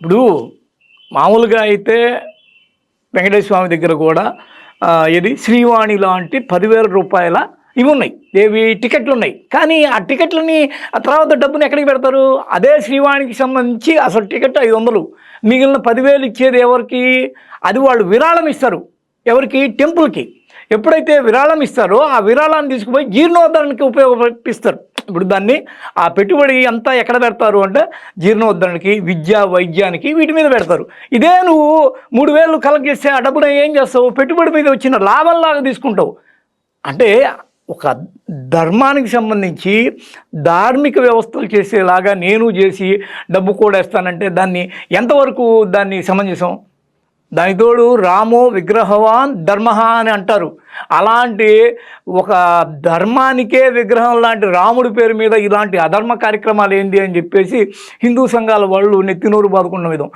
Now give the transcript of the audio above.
ఇప్పుడు మామూలుగా అయితే వెంకటేశ్వర స్వామి దగ్గర కూడా ఇది శ్రీవాణి లాంటి పదివేల రూపాయల ఇవి ఉన్నాయి. ఏవి? టికెట్లు ఉన్నాయి. కానీ ఆ టికెట్లని ఆ తర్వాత డబ్బుని ఎక్కడికి పెడతారు? అదే శ్రీవాణికి సంబంధించి అసలు టికెట్ ఐదు వందలు. మిగిలిన పదివేలు ఇచ్చేది ఎవరికి? అది వాళ్ళు విరాళం ఇస్తారు. ఎవరికి? టెంపుల్కి. ఎప్పుడైతే విరాళం ఇస్తారో ఆ విరాళాన్ని తీసుకుపోయి జీర్ణోద్ధరణకి ఉపయోగపిస్తారు ఇప్పుడు దాన్ని ఆ పెట్టుబడి అంతా ఎక్కడ పెడతారు అంటే జీర్ణోద్ధరణకి విద్య వైద్యానికి వీటి మీద పెడతారు. ఇదే నువ్వు మూడు వేలు కలెక్ట్ చేస్తే ఆ డబ్బును ఏం చేస్తావు? పెట్టుబడి మీద వచ్చిన లాభంలాగా తీసుకుంటావు. అంటే ఒక ధర్మానికి సంబంధించి ధార్మిక వ్యవస్థలు చేసేలాగా నేను చేసి డబ్బు కూడా ఇస్తానంటే దాన్ని ఎంతవరకు దాన్ని సమంజసం దానితోడు రామో విగ్రహవాన్ ధర్మ అని అంటారు. అలాంటి ఒక ధర్మానికే విగ్రహం లాంటి రాముడి పేరు మీద ఇలాంటి అధర్మ కార్యక్రమాలు ఏంటి అని చెప్పేసి హిందూ సంఘాల వాళ్ళు నెత్తినూరు బాదుకున్న విధం.